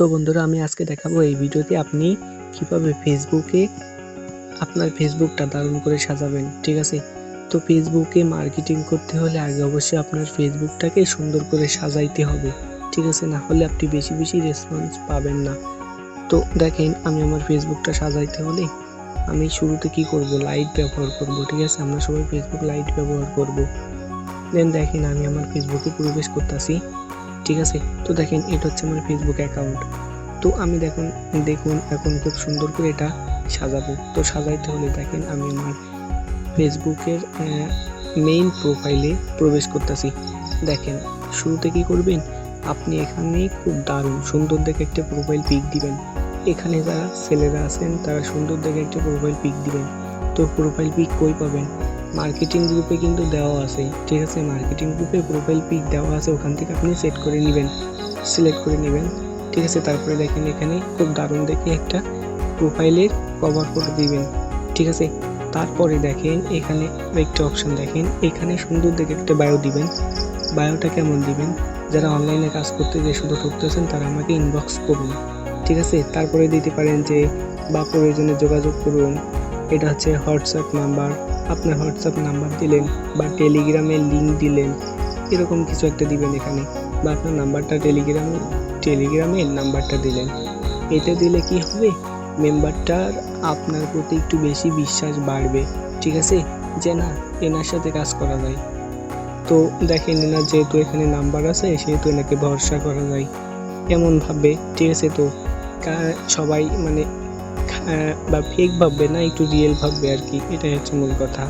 তো বন্ধুরা, আমি আজকে দেখাবো এই ভিডিওতে আপনি কীভাবে ফেসবুকে আপনার ফেসবুকটা দারুণ করে সাজাবেন, ঠিক আছে? তো ফেসবুকে মার্কেটিং করতে হলে আগে অবশ্যই আপনার ফেসবুকটাকে সুন্দর করে সাজাইতে হবে, ঠিক আছে? না হলে আপনি বেশি বেশি রেসপন্স পাবেন না। তো দেখেন, আমি আমার ফেসবুকটা সাজাইতে হলে আমি শুরুতে কি করব? লাইট ব্যবহার করব, ঠিক আছে? আমরা সবাই ফেসবুক লাইট ব্যবহার করব। দেন দেখেন, আমি আমার ফেসবুকে প্রবেশ করতেছি। ঠিক আছে? তো দেখেন, এটা হচ্ছে আমার ফেসবুক অ্যাকাউন্ট তো আমি দেখুন দেখুন, এখন খুব সুন্দর করে এটা সাজাবো। তো সাজাইতে হলে দেখেন, আমি আমার ফেসবুকের মেইন প্রোফাইলে প্রবেশ করতেছি। দেখেন, শুরুতে কি করবেন? আপনি এখানে খুব দারুণ সুন্দর দেখে একটা প্রোফাইল পিক দিবেন। এখানে যারা ছেলেরা আছেন, তারা সুন্দর দেখে একটা প্রোফাইল পিক দিবেন। তো প্রোফাইল পিক কই পাবেন? মার্কেটিং গ্রুপে কিন্তু দেওয়া আছে, ঠিক আছে? মার্কেটিং গ্রুপে প্রোফাইল পিক দেওয়া আছে, ওখান থেকে আপনি সেট করে নেবেন সিলেক্ট করে নেবেন, ঠিক আছে? তারপরে দেখেন এখানে খুব দারুণ দেখে একটা প্রোফাইলের কভার ফটো দিবেন, ঠিক আছে? তারপরে দেখেন এখানে একটা অপশন দেখেন, এখানে সুন্দর দেখে একটা বায়ো দিবেন। বায়োটা কেমন দিবেন? যারা অনলাইনে কাজ করতে যে শুধু ঠকতেছেন তারা আমাকে ইনবক্স করুন, ঠিক আছে? তারপরে দিতে পারেন যে, বা প্রয়োজনে যোগাযোগ করুন, এটা হচ্ছে হোয়াটসঅ্যাপ নাম্বার আপনার হোয়াটসঅ্যাপ নাম্বার দিলেন বা টেলিগ্রামের লিঙ্ক দিলেন, এরকম কিছু একটা দিবেন এখানে বা আপনার নাম্বারটা টেলিগ্রামে টেলিগ্রামের নাম্বারটা দিলেন। এটা দিলে কি হবে? মেম্বারটার আপনার প্রতি একটু বেশি বিশ্বাস বাড়বে, ঠিক আছে? যে না, এনার সাথে কাজ করা যায়। তো দেখেন এনার যেহেতু এখানে নাম্বার আছে, সেহেতু এনাকে ভরসা করা যায়। এমন ভাববে ঠিক আছে তো? সবাই মানে বা ফেক ভাববে না, একটু রিয়েল ভাববে আর কি, এটাই হচ্ছে মূল কথা।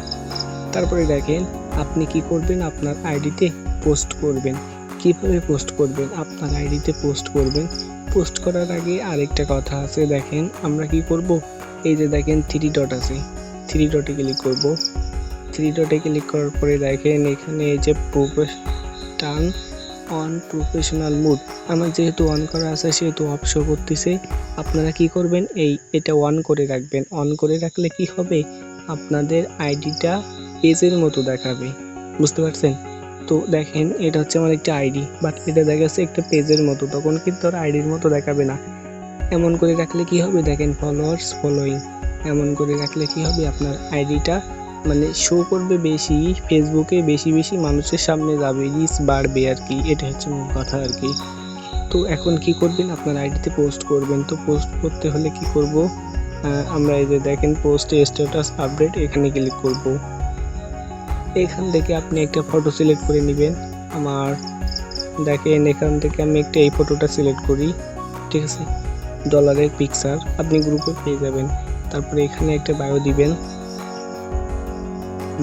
তারপরে দেখেন, আপনি কি করবেন? আপনার আইডিতে পোস্ট করবেন। কীভাবে পোস্ট করবেন? আপনার আইডিতে পোস্ট করবেন। পোস্ট করার আগে আরেকটা কথা আছে, দেখেন, আমরা কি করব? এই যে দেখেন থ্রি ডট আছে। থ্রি ডটে ক্লিক করব। থ্রি ডটে ক্লিক করার পরে দেখেন, এখানে এই যে টার্ন অন প্রফেশনাল মুড আমার যেহেতু অন করা আছে, সেহেতু অফ শো করতেছে। আপনারা কি করবেন? এই, এটা অন করে রাখবেন। অন করে রাখলে কি হবে? আপনাদের আইডিটা পেজের মতো দেখাবে। বুঝতে পারছেন? তো দেখেন, এটা হচ্ছে আমার একটা আইডি বাট এটা দেখা যাচ্ছে একটা পেজের মতো। তখন কিন্তু আর আইডির মতো দেখাবে না। এমন করে রাখলে কি হবে? দেখেন ফলোয়ার্স ফলোয়িং এমন করে রাখলে কি হবে? আপনার আইডিটা মানে শো করবে বেশি ফেসবুকে বেশি বেশি মানুষের সামনে যাবে রিচ বাড়বে আর কি এটা হচ্ছে মূল কথা আর কি। তো এখন কি করবেন? আপনার আইডিতে পোস্ট করবেন। তো পোস্ট করতে হলে কি করব? আমরা এই যে দেখেন পোস্টে স্ট্যাটাস আপডেট এখানে ক্লিক করব। এখান থেকে আপনি একটা ফটো সিলেক্ট করে নেবেন। আমার দেখেন, এখান থেকে আমি একটা এই ফটোটা সিলেক্ট করি। ঠিক আছে? ডলারের পিকচার আপনি গ্রুপে পেয়ে যাবেন। তারপরে এখানে একটা বায়ো দিবেন।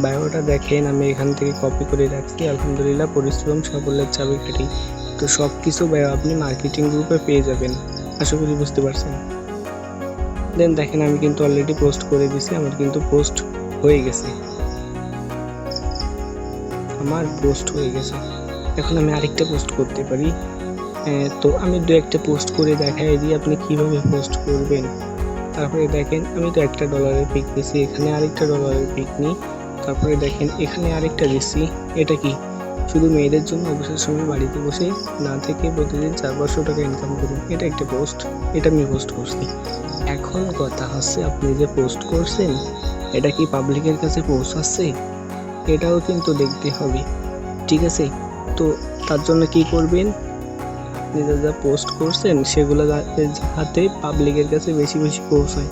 বায়োটা দেখেন, আমি এখান থেকে কপি করে রাখছি। আলহামদুলিল্লাহ, পরিশ্রম, সাফল্যের চাবিকাঠি তো সব কিছু বায়ো আপনি মার্কেটিং গ্রুপে পেয়ে যাবেন। আশা করি বুঝতে পারছেন। দেন দেখেন, আমি কিন্তু অলরেডি পোস্ট করে দিছি। আমার কিন্তু পোস্ট হয়ে গেছে। আমার পোস্ট হয়ে গেছে। এখন আমি আরেকটা পোস্ট করতে পারি। তো আমি দু একটা পোস্ট করে দেখাই দিই, আপনি কীভাবে পোস্ট করবেন। তারপরে দেখেন, আমি তো একটা ডলারের পিক নিছি এখানে আরেকটা ডলারের পিক নিই। তারপরে দেখেন, এখানে আরেকটা দিচ্ছি এটা কি? শুধু মেয়েদের জন্য অবসর সময় বাড়িতে বসে না থেকে প্রতিদিন চার পাঁচশো টাকা ইনকাম করুন। এটা একটা পোস্ট এটা আমি পোস্ট করছি। এখন কথা হচ্ছে, আপনি যে পোস্ট করছেন, এটা কি পাবলিকের কাছে পৌঁছাচ্ছে? এটাও কিন্তু দেখতে হবে। ঠিক আছে? তো তার জন্য কি করবেন? আপনি যা যা পোস্ট করছেন, সেগুলো যাতে পাবলিকের কাছে বেশি বেশি পৌঁছায়।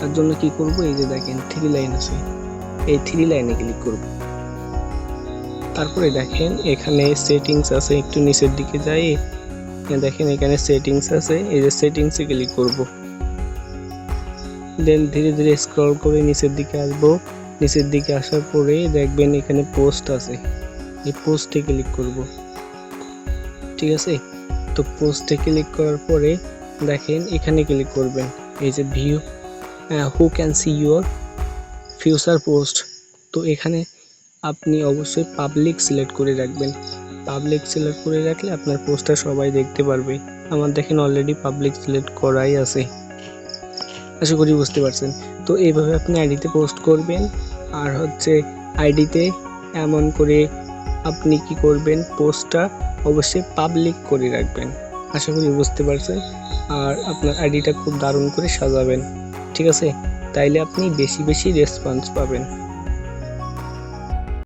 তার জন্য কি করব? এই যে দেখেন থ্রি লাইন আছে। এই থ্রি লাইনে ক্লিক করব। তারপরে দেখেন এখানে সেটিংস আছে, একটু নিচের দিকে যাই। দেখেন এখানে সেটিংস আছে, এই যে সেটিংসে ক্লিক করব। দেন ধীরে ধীরে স্ক্রল করে নিচের দিকে আসব। নিচের দিকে আসার পরে দেখবেন এখানে পোস্ট আছে। এই পোস্টে ক্লিক করব। ঠিক আছে? তো পোস্টে ক্লিক করার পরে দেখেন এখানে ক্লিক করবেন। এই যে view who can see your future post তো এখানে আপনি অবশ্যই পাবলিক সিলেক্ট করে রাখবেন। পাবলিক সিলেক্ট করে রাখলে আপনার পোস্টটা সবাই দেখতে পারবে আমার দেখেন অলরেডি পাবলিক সিলেক্ট করাই আছে। আশা করি বুঝতে পারছেন। তো এইভাবে আপনি আইডিতে পোস্ট করবেন। আর হচ্ছে আইডিতে এমন করে আপনি কি করবেন পোস্টটা অবশ্যই পাবলিক করে রাখবেন। আশা করি বুঝতে পারছেন। আর আপনার আইডিটা খুব দারুণ করে সাজাবেন। ঠিক আছে? তাইলে আপনি বেশি বেশি রেসপন্স পাবেন।